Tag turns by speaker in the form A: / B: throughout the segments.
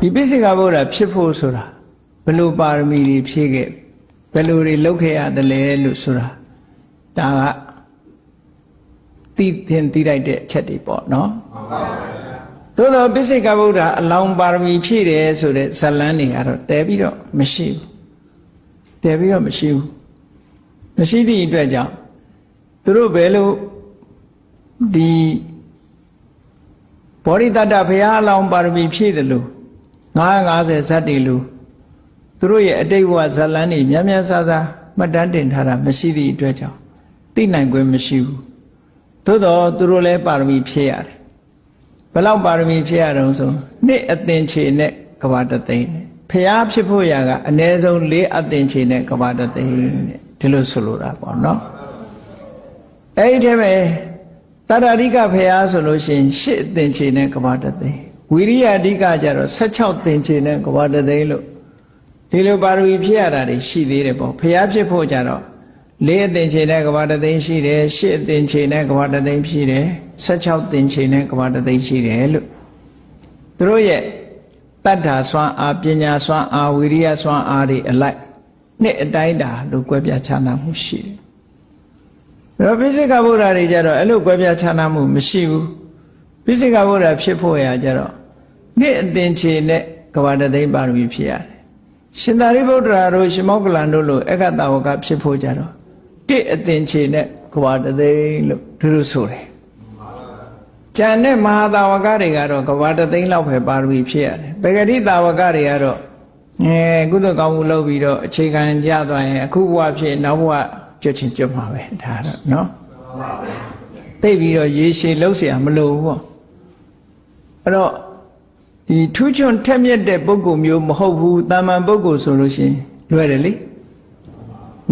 A: ဒီပိစိကဗုဒ္ဓဖြစ်ဖို့ဆိုတာဘယ်လိုပါရမီတွေဖြည့်ခဲ့ဘယ်လိုတွေလုပ်ခဲ့ရတယ်လဲလို့ဆိုတာဒါကသိသင်သိလိုက်တဲ့အချက်တွေပေါ့နော်သို့တော့ပိစိကဗုဒ္ဓအလောင်းပါရမီဖြည့်တယ်ဆိုတဲ့ဇလန်းတွေကတော့တဲပြီးတော့မရှိဘူးတဲပြီးတော့မရှိဘူးမရှိသည့်အတွက်ကြောင့်သူတို့ဘယ်လိုဒီဘောရိတတ္တဘုရားအလောင်းပါရမီဖြည့်တယ်လို့ 950ဇတ်တွေလို့သူတို့ရဲ့အတိတ်ဘဝဇလန်းတွေများများဆဆမှတ်တမ်းတင်ထားတာမရှိသည့်အတွက်ကြောင့်သိနိုင်ခွင့်မရှိဘူးသို့တော့သူတို့လည်းပါရမီဖြည့်ရတယ်ဘယ်လောက်ပါရမီဖြည့်ရတော့ဆိုနှစ်အသင်ချေနဲ့ကဘာတသိန်းနဲ့ဖျားဖြစ်ဖို့ရာကအနည်းဆုံး၄အသင်ချေနဲ့ကဘာတသိန်းနဲ့ဒီလိုဆိုလိုတာပေါ့နော်အဲ့ဒီတည်းပဲတရရိကဖျားဆိုလို့ရှိရင်၈အသင်ချေနဲ့ကဘာတသိန်း ဝိရိယအဓိကကျတော့16သင်ချေနဲ့ကဘာတသိန်းလို့ဒီလိုပါရမီဖြည့်ရတာတွေရှိသေးတယ်ပေါ့ဖျားဖြစ်ဖို့ကြတော့လေးအသင်ချေနဲ့ကဘာတသိန်းရှိတယ်ရှစ်အသင်ချေနဲ့ကဘာတသိန်းရှိတယ်16သင်ချေနဲ့ကဘာတသိန်းရှိတယ်လို့သူတို့ရဲ့တတ္ထာစွမ်းအားပညာစွမ်းအားဝိရိယစွမ်းအားတွေအလိုက်နှစ်အတိုင်းတာလို့ကွဲပြားခြားနာမှုရှိတယ်။ဒါပိစိကဗုဒ္ဓတွေကြတော့အဲ့လိုကွဲပြားခြားနာမှုမရှိဘူး။ပိစိကဗုဒ္ဓဖြစ်ဖို့ရာကြတော့ နှစ်အသင်ချေနဲ့ကဘာတသိန်းပါရမီဖြစ်ရတယ်။ရှင်သာရိပုတ္တရာတို့ရှင်မောကလန်တို့လိုအက္ခတဝကဖြစ်ဖို့ကြတော့တစ်အသင်ချေနဲ့ကဘာတသိန်းလို့သူတို့ဆိုတယ်။ကျန်တဲ့မဟာတာဝကတွေကတော့ကဘာတသိန်းလောက်ပဲပါရမီဖြစ်ရတယ်။ပဂတိတာဝကတွေကတော့အဲကုသကောင်းမှုလုပ်ပြီးတော့အခြေခံကြသွားရင်အခုဘဝဖြစ်နောက်ဘဝကျွတ်ချင်းကျွတ်မှာပဲဒါတော့နော်။သိပြီးတော့ရေရှည်လှုပ်เสียမလိုဘူးပေါ့။အဲ့တော့ ဒီထူးချွန်ထက်မြက်တဲ့ပုဂ္ဂိုလ်မျိုးမဟုတ်ဘူးတာမန်ပုဂ္ဂိုလ်ဆိုလို့ရှိရင်လွယ်တယ်လေ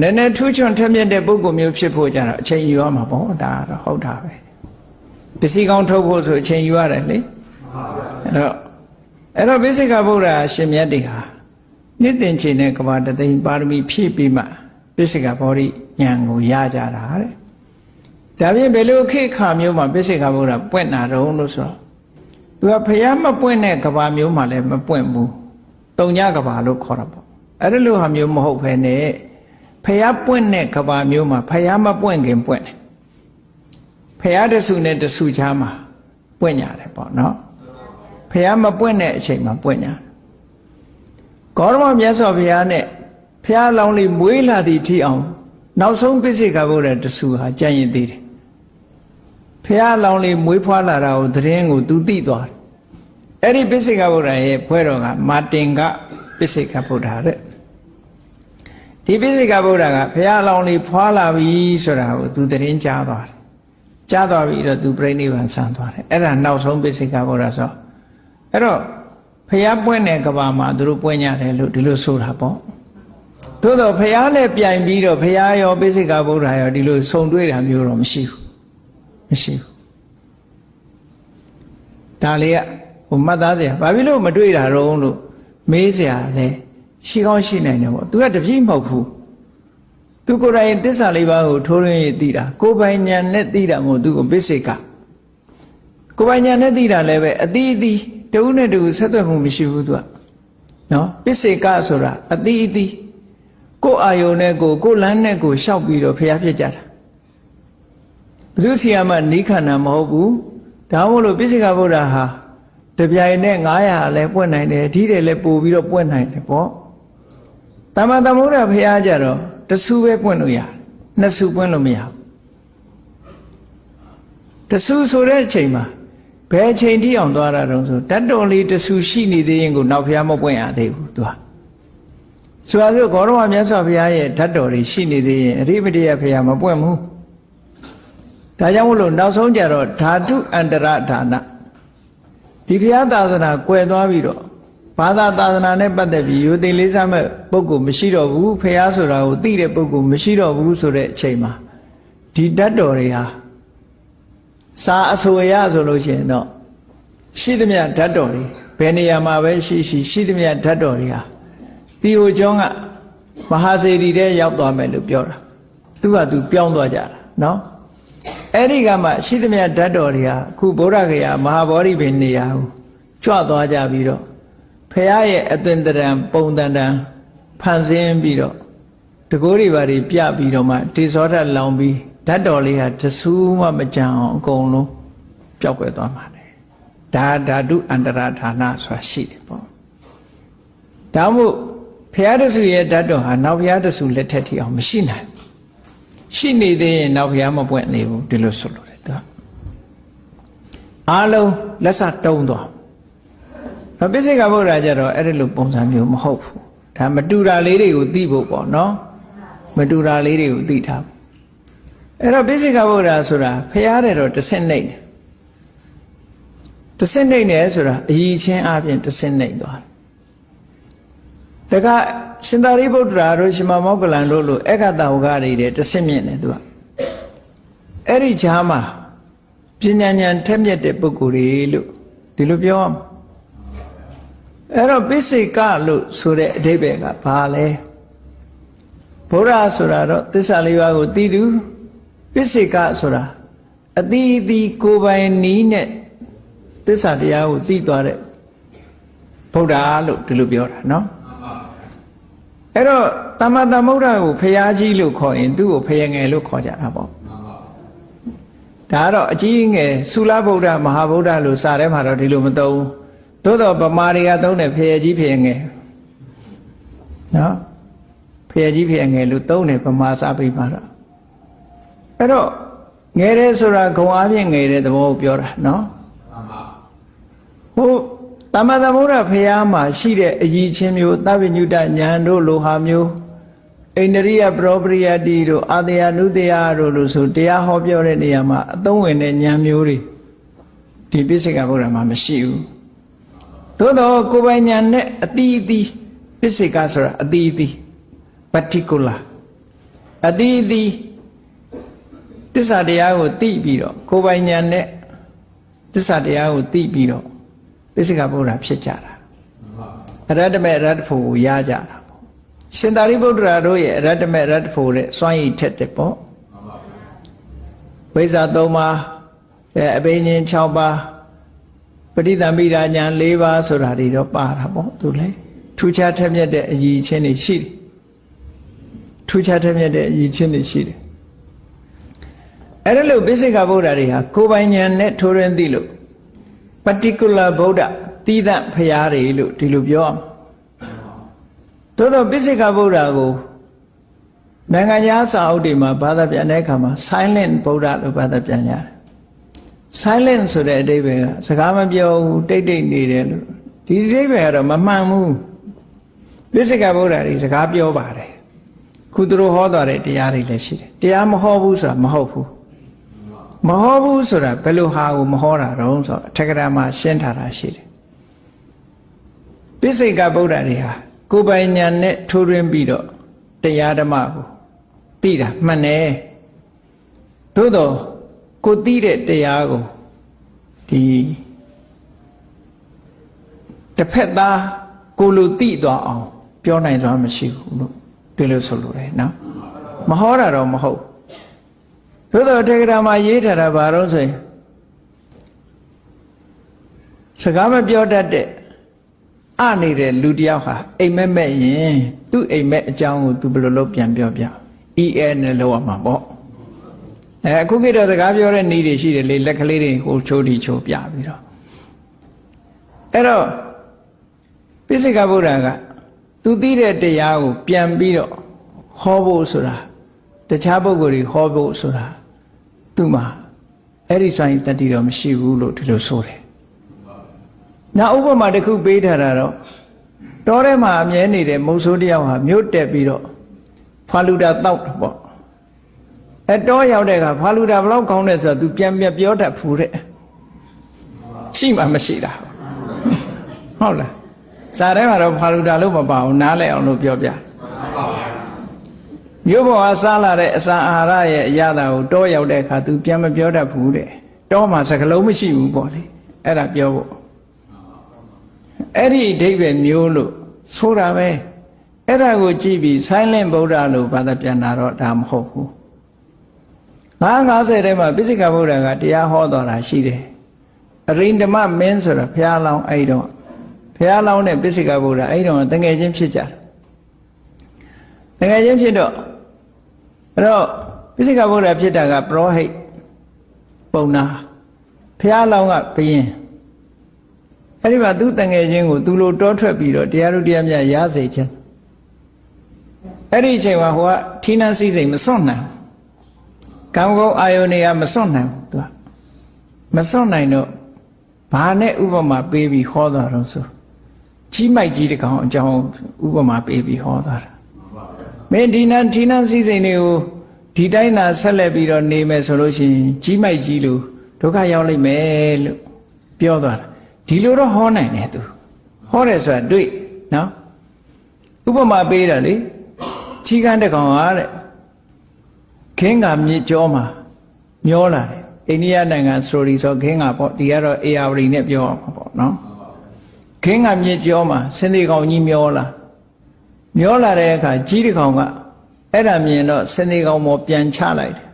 A: နည်းနည်းထူးချွန်ထက်မြက်တဲ့ပုဂ္ဂိုလ်မျိုးဖြစ်ဖို့ကြတော့အချိန်ယူရမှာပေါ့ဒါကတော့ဟုတ်တာပဲပစ္စည်းကောင်းထုတ်ဖို့ဆိုအချိန်ယူရတယ်လေအဲ့တော့အဲ့တော့ဘိစိကဗုဒ္ဓရှင်မြတ်တွေဟာနိသင်ချေနဲ့ကဘာတသိန်းပါရမီဖြည့်ပြီးမှဘိစိကဘောဓိဉာဏ်ကိုရကြတာတဲ့ဒါပြင်ဘယ်လိုခေတ်ခါမျိုးမှာဘိစိကဗုဒ္ဓပွင့်တာတုံးလို့ဆိုတော့ သူကဖျားမပွင့်တဲ့ကဘာမျိုးမှလည်းမပွင့်ဘူးတုံညကဘာလို့ခေါ်တာပေါ့အဲ့ဒါလိုဟာမျိုးမဟုတ်ဘဲနဲ့ဖျားပွင့်တဲ့ကဘာမျိုးမှာဖျားမပွင့်ခင်ပွင့်တယ်ဖျားတဆူနဲ့တဆူချားမှာပွင့်ရတယ်ပေါ့နော်ဖျားမပွင့်တဲ့အချိန်မှာပွင့်ရတယ်ကောရမမြတ်စွာဘုရားနဲ့ဖျားလောင်းလေးမွေးလာသည့်ထိအောင်နောက်ဆုံးပြစ္ဆေကဘုရားတဆူဟာကြံ့ရင်သေးတယ် ဖះလောင်လေးမွေးဖွားလာတာကိုသတင်းကိုသူသိသွားတယ်အဲ့ဒီပိစိကဗုဒ္ဓရဲ့ဖွဲတော်ကမာတင်ကပိစိကဗုဒ္ဓတဲ့ဒီပိစိကဗုဒ္ဓကဖះလောင်လေးဖွားလာပြီဆိုတာကိုသူသတင်းကြားသွားတယ်ကြားသွားပြီတော့သူပြိဋိဘံဆံသွားတယ်အဲ့ဒါနောက်ဆုံးပိစိကဗုဒ္ဓဆိုအဲ့တော့ဖះပွင့်တဲ့ကဘာမှာသူတို့ပွင့်ကြတယ်လို့ဒီလိုဆိုတာပေါ့သို့တော့ဖះနဲ့ပြိုင်ပြီးတော့ဖះရောပိစိကဗုဒ္ဓရောဒီလိုဆုံတွေ့တာမျိုးတော့မရှိဘူး မရှိဘူးဒါလေးကဟိုမှတ်သားစရာဘာဖြစ်လို့မတွေ့တာတော့လို့မေးစရာလဲရှိကောင်းရှိနိုင်တယ်ပေါ့သူကတပြည့်မဟုတ်ဘူးသူကိုယ်တိုင်တစ္ဆာလေးပါးကိုထိုးရင်းသိတာကိုယ်ပိုင်ညာနဲ့သိတာမဟုတ်သူကိုပစ္စေကကိုယ်ပိုင်ညာနဲ့သိတာလည်းပဲအတိအသီးတဦးနဲ့တဦးဆက်သွယ်မှုမရှိဘူးသူကနော်ပစ္စေကဆိုတာအတိအသီးကိုယ်အာယုန်နဲ့ကိုယ်ကိုယ်လမ်းနဲ့ကိုယ်ရှောက်ပြီးတော့ဖျားဖြစ်ကြတာ ဘုသူစီယာမနိခန္ဓာမဟုတ်ဘူးဒါမို့လို့ပိစိကဗုဒ္ဓဟာတပြိုင်နဲ့900လည်းပွင့်နိုင်တယ်ဓိတယ်လည်းပို့ပြီးတော့ပွင့်နိုင်တယ်ပေါ့တမန်တမုဒ္ဒဖရာကြတော့တဆူပဲပွင့်လို့ရတယ်နှစ်ဆူပွင့်လို့မရဘူးတဆူဆိုတဲ့အချိန်မှာဘယ်အချိန်ထိအောင်သွားတာတုံးဆိုတတ်တော်လေးတဆူရှိနေသေးရင်ကိုနောက်ဖရာမပွင့်ရသေးဘူးသူကဆိုပါစို့ဂေါရမမြတ်စွာဘုရားရဲ့ဓာတ်တော်တွေရှိနေသေးရင်အရိပတိယဖရာမပွင့်ဘူး ဒါကြောင့်မလို့နောက်ဆုံးကြတော့ဓာတုအန္တရဌာနဒီဘုရားသာသနာကွယ်သွားပြီးတော့ဘာသာသာသနာနဲ့ပတ်သက်ပြီးယူသိလေးစားမဲ့ပုဂ္ဂိုလ်မရှိတော့ဘူးဖះဆိုတာကိုသိတဲ့ပုဂ္ဂိုလ်မရှိတော့ဘူးဆိုတဲ့အချိန်မှာဒီတတ်တော်တွေဟာစာအဆိုရဆိုလို့ရှိရင်တော့ရှိသမျှဓာတ်တော်တွေဘယ်နေရာမှာပဲရှိရှိရှိသမျှဓာတ်တော်တွေဟာတီဟိုကျောင်းကမဟာစေတီတဲ့ရောက်သွားမယ်လို့ပြောတာသူကသူပြောင်းသွားကြတာနော် အဲ့ဒီကမှရှိသမျှဓာတ်တော်တွေဟာအခုဗုဒ္ဓဂယာမဟာဗောဓိပင်နေရာကိုကြွသွားကြပြီးတော့ဖဖះရဲ့အသွင်တရံပုံတန်တန်ဖန်ဆင်းပြီးတော့တကိုးတွေဘာတွေပြပြီးတော့မှတေဇောဓာတ်လောင်ပြီးဓာတ်တော်လေးဟာတဆူးမှမကြံအောင်အကုန်လုံးပျောက်ကွယ်သွားမှာလေဒါဓာတုအန္တရာဌာနဆိုတာရှိတယ်ပေါ့ဒါမို့ဖះတဆူရဲ့ဓာတ်တော်ဟာနောက်ဖះတဆူလက်ထက်ထိအောင်မရှိနိုင် ရှိနေသေးရင်နောက်ဖះမပွင့်နေဘူးဒီလိုဆိုလို့တယ်သူကအားလုံးလက်စတုံးသွား။တော့ပိစိကဗုဒ္ဓကြတော့အဲ့ဒီလိုပုံစံမျိုးမဟုတ်ဘူး။ဒါမတူတာလေးတွေကိုသိဖို့ပေါ့နော်။မတူတာလေးတွေကိုသိထားဖို့။အဲ့တော့ပိစိကဗုဒ္ဓဆိုတာဖရားတယ်တော့တစ်ဆင့်နှိမ့်တယ်။တစ်ဆင့်နှိမ့်တယ်ဆိုတာအည်ချင်းအပြင်တစ်ဆင့်နှိမ့်သွားတယ်။ဒါက ရှင်သာရိပုတ္တရာတို့ရှင်မမောကလန်တို့လိုအက္ခတဝကတွေတဲ့တစ်ဆင့်မြင့်တယ်သူက။အဲ့ဒီဈာမှာပညာဉာဏ်ထက်မြက်တဲ့ပုဂ္ဂိုလ်တွေလို့ဒီလိုပြောရမှာ။ အဲ့တော့ပိစိကလို့ဆိုတဲ့အဓိပ္ပာယ်ကဘာလဲဘုရားဆိုတာတော့သစ္စာလေးပါးကိုသိသူပိစိကဆိုတာအတိအသီးကိုယ်ပိုင်နီးနဲ့သစ္စာတရားကိုသိသွားတဲ့ဘုရားလို့ဒီလိုပြောတာเนาะ အဲ့တော့တမ္မတမုဒ္ဒကိုဖျားကြီးလို့ခေါ်ရင်သူ့ကိုဖယငယ်လို့ခေါ်ကြတာပေါ့ဒါကတော့အကြီးငယ်သုလဗုဒ္ဓမဟာဗုဒ္ဓလို့စာထဲမှာတော့ဒီလိုမသုံးဘူးသို့တော့ဗမာတွေကသုံးတယ်ဖျယ်ကြီးဖျယ်ငယ်နော်ဖျယ်ကြီးဖျယ်ငယ်လို့သုံးတယ်ဗမာစာပေမှာတော့အဲ့တော့ငယ်တယ်ဆိုတာဂုံအားဖြင့်ငယ်တဲ့သဘောကိုပြောတာနော်ဟို တမ္မသမုဒ္ဒဖျားမှာရှိတဲ့အည်ချင်းမျိုးသဗ္ဗညုတညာတို့လိုဟာမျိုးအိန္ဒရိယပရောပရိယတိတို့အာတယနုတယတို့လို့ဆိုတရားဟောပြောတဲ့နေရာမှာအသုံးဝင်တဲ့ဉာဏ်မျိုးတွေဒီပိစိကဗုဒ္ဓမှာမရှိဘူးသို့တော့ကိုယ်ပိုင်ညာနဲ့အတီးအတီးပစ္စေကဆိုတာအတီးအတီး particular အတီးအတီးတစ္ဆာတရားကိုသိပြီးတော့ကိုယ်ပိုင်ညာနဲ့တစ္ဆာတရားကိုသိပြီးတော့ ပစ္စေကဗုဒ္ဓဖြစ်ကြတာအရတ္တမေအရတ္တဖို့ကိုရကြတာပေါ့ရှင်သာရိပုတ္တရာတို့ရဲ့အရတ္တမေအရတ္တဖို့တဲ့စွမ်းရည်ထက်တယ်ပေါ့ဝိဇ္ဇာ၃ပါးအဲအဘိညာဉ်၆ပါးပဋိသင်္ပိဒါညာ၄ပါးဆိုတာတွေတော့ပါတာပေါ့သူလေထူးခြားထက်မြက်တဲ့အည်ချင်းတွေရှိတယ်ထူးခြားထက်မြက်တဲ့အည်ချင်းတွေရှိတယ်အဲ့ဒါလို့ပိစိကဗုဒ္ဓတွေဟာကိုယ်ပိုင်ဉာဏ်နဲ့ထိုးရင်းသိလို့ particular ဗုဒ္ဓတည်တဲ့ဖရာတွေလို့ဒီလိုပြောအောင်သို့တော့ပိစိကဗုဒ္ဓကိုနိုင်ငံခြားစာအုပ်တွေမှာဘာသာပြန်တဲ့အခါမှာ silent ဗုဒ္ဓလို့ဘာသာပြန်ရတယ် silent ဆိုတဲ့အဓိပ္ပာယ်ကစကားမပြောဘူးတိတ်တိတ်နေတယ်လို့ဒီအဓိပ္ပာယ်ကတော့မမှန်ဘူးပိစိကဗုဒ္ဓတွေစကားပြောပါတယ်ခုသူတို့ဟောသွားတဲ့တရားတွေလည်းရှိတယ်တရားမဟောဘူးဆိုတာမဟုတ်ဘူး မဟောဘူးဆိုတာဘယ်လိုဟာကိုမဟောတာတော့ဆိုတော့အထက်ကရာမှာရှင်းထားတာရှိတယ်ပိစိကဗုဒ္ဓတွေဟာကိုယ်ပိုင်ဉာဏ်နဲ့ထိုးရင်းပြီးတော့တရားဓမ္မကိုသိတာမှန်တယ်သို့တော့ကိုသိတဲ့တရားကိုဒီတစ်ဖက်သားကိုလိုသိသွားအောင် ပြောနိုင်စွာမရှိဘူးလို့ဒီလိုဆိုလိုတယ်နော်မဟောတာတော့မဟုတ် သို့တော့ထေကရာမှာရေးထားတာဘာလို့ဆိုရင်စကားမပြောတတ်တဲ့အနေတဲ့လူတယောက်ဟာအိမ်မက်မက်ရင်သူ့အိမ်မက်အကြောင်းကိုသူဘယ်လိုလုပ်ပြန်ပြောပြ EN နဲ့လောက်ရမှာပေါ့အဲအခုကိတော့စကားပြောတဲ့နည်းတွေရှိတယ်လေလက်ကလေးတွေဟိုချိုးတီချိုးပြပြီးတော့အဲ့တော့ပိစိကဗုဒ္ဓကသူသိတဲ့တရားကိုပြန်ပြီးတော့ဟောဖို့ဆိုတာ တခြားပုဂ္ဂိုလ်တွေဟောဖို့ဆိုတာသူ့မှာအဲ့ဒီဆိုင်တတိတော့မရှိဘူးလို့ဒီလိုဆိုတယ်။နောက်ဥပမာတစ်ခုပေးထားတာတော့တောထဲမှာအမြဲနေတဲ့မုတ်ဆိုးတယောက်ဟာမြို့တက်ပြီးတော့ဖာလူတာတောက်တယ်ပေါ့။အဲတောရောက်တဲ့အခါဖာလူတာဘလောက်ကောင်းတယ်ဆိုတော့ तू ပြန်ပြန်ပြောတတ်ဖူးတဲ့။ရှိမှမရှိတာ။ဟုတ်လား။စာထဲမှာတော့ဖာလူတာလို့မပါဘူးနားလဲအောင်လို့ပြောပြ။ မြို့ပေါ်ကစားလာတဲ့အစာအာဟာရရဲ့အရသာကိုတောရောက်တဲ့အခါ तू ပြန်မပြောတတ်ဘူးတဲ့။တောမှာစကလုံးမရှိဘူးပေါ့လေ။အဲ့ဒါပြောဖို့အဲ့ဒီအဓိပ္ပာယ်မျိုးလို့ဆိုတာပဲအဲ့ဒါကိုကြည့်ပြီး silent ဗုဒ္ဓလို့ဘာသာပြန်တာတော့ဒါမဟုတ်ဘူး950ထဲမှာပိစိကဗုဒ္ဓကတရားဟောတော်တာရှိတယ်အရိန္ဒမမင်းဆိုတာဘုရားလောင်းအဲ့တော့ဘုရားလောင်းတဲ့ပိစိကဗုဒ္ဓအဲ့ဒီတော့တငယ်ချင်းဖြစ်ကြတယ်တငယ်ချင်းဖြစ်တော့ အဲ့တော့ပိစိကဗုဒ္ဓဖြစ်တာကပရောဟိတ်ပုံနာဘုရားလောင်းကဘယင်အဲ့ဒီမှာသူတငယ်ချင်းကိုသူလိုတောထွက်ပြီးတော့တရားတို့တရားမြတ်ရစေခြင်းအဲ့ဒီအချိန်မှာဟိုကဌိနန်းစည်းစိမ်မစွန့်နိုင်ကံကောအာယုန်တွေကမစွန့်နိုင်ဘူးသူကမစွန့်နိုင်တော့ဘာနဲ့ဥပမာပေးပြီးဟောတာတော့ဆိုကြီးမိုက်ကြီးတကောင်အကြောင်းဥပမာပေးပြီးဟောတာ မင်းဒီနန်းဌိနန်းစည်းစိမ်တွေကိုဒီတိုင်းသာဆက်လက်ပြီးတော့နေမယ်ဆိုလို့ရှိရင်ကြီးမိုက်ကြီးလို့ဒုက္ခရောက်လိမ့်မယ်လို့ပြောသွားတာဒီလိုတော့ဟောနိုင်တယ်သူဟောတယ်ဆိုတာတွေ့နော်ဥပမာပေးတာလေချီကန်းတကောင်ဟာတဲ့ခင်းကမြေကြောမှာမျောလာတယ်အိန္ဒိယနိုင်ငံစတိုရီဆိုခင်းကပေါ့ဒီကတော့အေယာဝတီနဲ့ပြောအောင်ပေါ့နော်ခင်းကမြေကြောမှာစင်ဒီကောင်ကြီးမျောလာ မျောလာတဲ့အခါကြီးတကောင်ကအဲ့ဒါမြင်တော့စင်ဒီကောင်မောပြန်ချလိုက်တယ်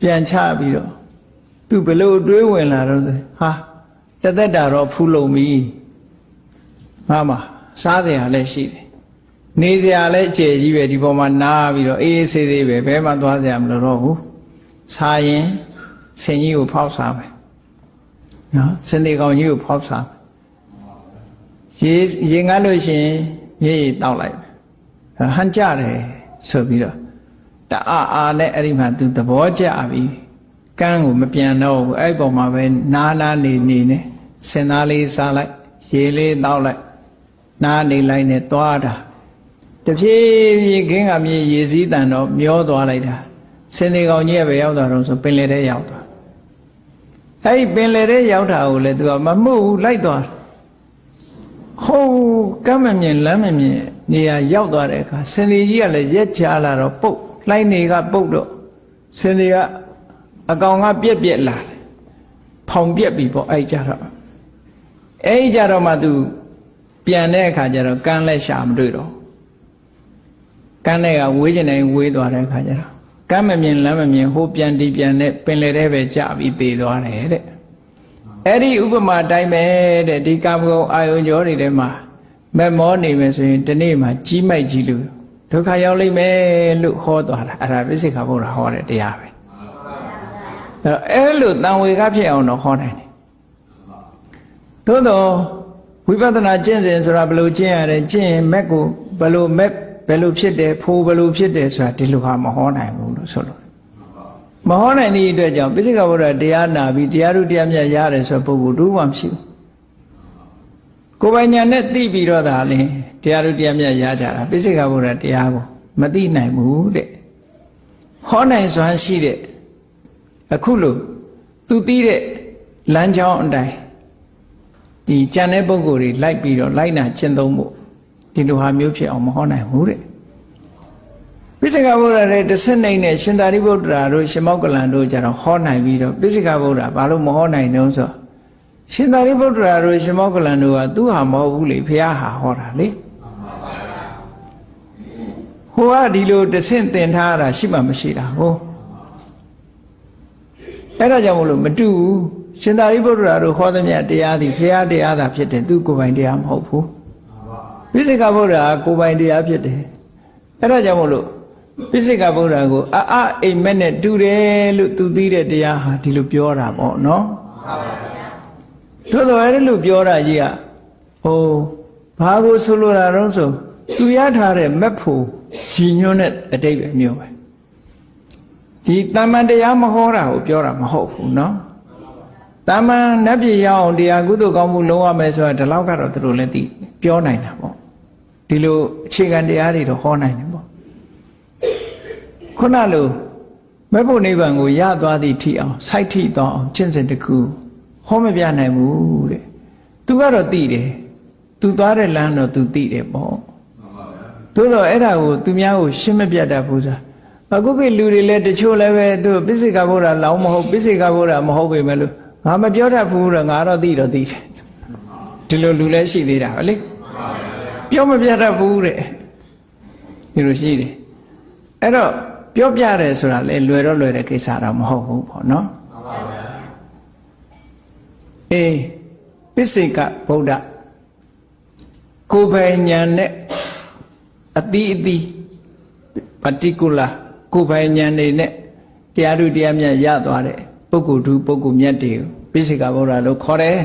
A: ပြန်ချပြီးတော့သူဘလို့တွေးဝင်လာတော့ဟာတသက်တာတော့ဖူးလုံပြီမှမစားစရာလည်းရှိတယ်နေစရာလည်းအကျယ်ကြီးပဲဒီပေါ်မှာနားပြီးတော့အေးအေးဆေးဆေးပဲဘဲမှသွားစရာမလိုတော့ဘူးစားရင်ဆင်ကြီးကိုဖောက်စားမယ်နော်စင်ဒီကောင်ကြီးကိုဖောက်စားရေရေငတ်လို့ရှိရင်ရေရေတောက်လိုက်မယ် ဟန်ကြတယ်ဆိုပြီးတော့တအားအားနဲ့အဲ့ဒီမှာသူသဘောကျပြီကန်းကိုမပြန်တော့ဘူးအဲ့ဒီပုံမှာပဲနားနားနေနေနဲ့စင်သားလေးစားလိုက်ရေလေးတောက်လိုက်နားနေလိုက်နဲ့သွားတာတဖြည်းဖြည်းခင်းကမြေရေစည်းတန်တော့မျောသွားလိုက်တာစင်ဒီကောင်ကြီးကပဲရောက်သွားတော့ဆိုပင်လေထဲရောက်သွားအဲ့ဒီပင်လေထဲရောက်တာကိုလည်းသူကမမှုဘူးလိုက်သွားဟိုးကမ်းမမြင်လမ်းမမြင် နေရာရောက်သွားတဲ့အခါစင်ဒီကြီးကလည်းရက်ချလာတော့ပုတ်လိုင်းနေကပုတ်တော့စင်ဒီကအကောင်ကပြက်ပြက်လာတယ်ဖောင်ပြက်ပြီပေါ့အဲ့ကြတော့အဲ့ကြတော့မှသူပြန်တဲ့အခါကျတော့ကန်းလက်ရှာမတွေ့တော့ကန်းတဲ့ကဝေးကျင်တိုင်းဝေးသွားတဲ့အခါကျတော့ကမ်းမမြင်လမ်းမမြင်ဟိုပြန်ဒီပြန်နဲ့ပင်လေတဲ့ပဲကြာပြီးသေသွားတယ်တဲ့အဲ့ဒီဥပမာတိုင်းပဲတဲ့ဒီကာမဂုဏ်အာယုံကြောတွေထဲမှာ မမောနေမယ်ဆိုရင်ဒီနေ့မှာကြီးမိုက်ကြီးလို့ဒုက္ခရောက်လိမ့်မယ်လို့ဟောသွားတာအဲ့ဒါပြစ္ဆေခဘုရားဟောတဲ့တရားပဲအဲ့လိုတန်ဝေကဖြစ်အောင်တော့ဟောနိုင်တယ်သို့တော့ဝိပဿနာကျင့်စဉ်ဆိုတာဘယ်လိုကျင့်ရလဲကျင့်ရင်မက်ကိုဘယ်လိုမက်ဘယ်လိုဖြစ်တယ်ဖိုးဘယ်လိုဖြစ်တယ်ဆိုတာဒီလိုဟာမဟောနိုင်ဘူးလို့ဆိုလို့မဟောနိုင်သည့်အတွက်ကြောင့်ပိစိကဗုဒ္ဓတရားနာပြီးတရားဥတရားမြတ်ရတယ်ဆိုပုဂ္ဂိုလ်တူမှမရှိဘူး ကိုယ်ပိုင်ညာနဲ့သိပြီးတော့ဒါလည်းတရားဥတရားမြတ်ရကြတာပိစိကဗုဒ္ဓတရားကိုမသိနိုင်ဘူးတဲ့ဟောနိုင်စွမ်းရှိတဲ့အခုလို့သူသိတဲ့လမ်းကြောင်းအတိုင်းဒီကြံတဲ့ပုံကိုယ်တွေလိုက်ပြီးတော့လိုက်နာကျင့်သုံးဖို့ဒီလိုဟာမျိုးဖြစ်အောင်မဟောနိုင်ဘူးတဲ့ပိစိကဗုဒ္ဓရဲ့တစ်ဆက်နိုင်နဲ့ရှင်သာရိပုတ္တရာတို့ရှင်မောက္ကလန်တို့ကြတော့ဟောနိုင်ပြီးတော့ပိစိကဗုဒ္ဓဘာလို့မဟောနိုင်တုံးဆို ရှင်သာရိပုတ္တရာတို့ရှင်မောက္ကလန်တို့ကသူဟာမဟုတ်ဘူးလေဖះဟာဟောတာလေဟိုကဒီလိုတစ်ဆင့်သင်ထားတာရှိမှမရှိတာဟုတ်အဲ့ဒါကြောင့်မလို့မတူဘူးရှင်သာရိပုတ္တရာတို့ဟောသမျှတရားသည်ဖះတရားသာဖြစ်တယ်သူကိုယ်ပိုင်တရားမဟုတ်ဘူးပိစိကဗုဒ္ဓဟာကိုယ်ပိုင်တရားဖြစ်တယ်အဲ့ဒါကြောင့်မလို့ပိစိကဗုဒ္ဓကိုအာအအိမ်မက်နဲ့တူတယ်လို့သူသိတဲ့တရားဟာဒီလိုပြောတာပေါ့နော် သို့တော်အဲ့လိုပြောတာကြီးကဟိုဘာကိုဆိုလိုတာတော့ဆိုသူရထားတဲ့မက်ဖို့ရည်ညွှန်းတဲ့အတိတ်ပဲမျိုးပဲဒီတမန်တရားမဟောတာကိုပြောတာမဟုတ်ဘူးနော်တမန်နတ်ပြည်ရအောင်တရားကုသိုလ်ကောင်းမှုလုံးဝမယ်ဆိုတာဒီလောက်ကတော့သူတို့လည်းသိပြောနိုင်တာပေါ့ဒီလိုအခြေခံတရားတွေတော့ဟောနိုင်တယ်ပေါ့ခုနလိုမဲ့ဖို့နိဗ္ဗာန်ကိုရသွားသည့်ထိအောင်စိုက်ထိသွားအောင်ကျင့်စဉ်တစ်ခု ဟောမပြနိုင်ဘူးတဲ့သူကတော့သိတယ်သူသွားတဲ့လမ်းတော့သူသိတယ်ပေါ့သို့တော့အဲ့ဒါကိုသူများကိုရှင်းမပြတတ်ဘူးစားအခုကလူတွေလည်းတချို့လည်းပဲသူပိစိကဗုဒ္ဓလောင်းမဟုတ်ပိစိကဗုဒ္ဓမဟုတ်ပေမဲ့လို့ငါမပြောတတ်ဘူးတော့ငါတော့သိတော့သိတယ်ဒီလိုလူလည်းရှိသေးတာပဲလေပြောမပြတတ်ဘူးတဲ့ဒီလိုရှိတယ်အဲ့တော့ပြောပြတယ်ဆိုတာလေလွယ်တော့လွယ်တဲ့ကိစ္စတော့မဟုတ်ဘူးပေါ့နော် အေးပိစိကဗုဒ္ဓကိုယ်ပိုင်ဉာဏ်နဲ့အတိအတိ particular ကိုယ်ပိုင်ဉာဏ်နေနဲ့တရားသူတရားမြတ်ရသွားတဲ့ပုဂ္ဂိုလ်သူပုဂ္ဂိုလ်မြတ်တွေကိုပိစိကဗုဒ္ဓလို့ခေါ်တယ်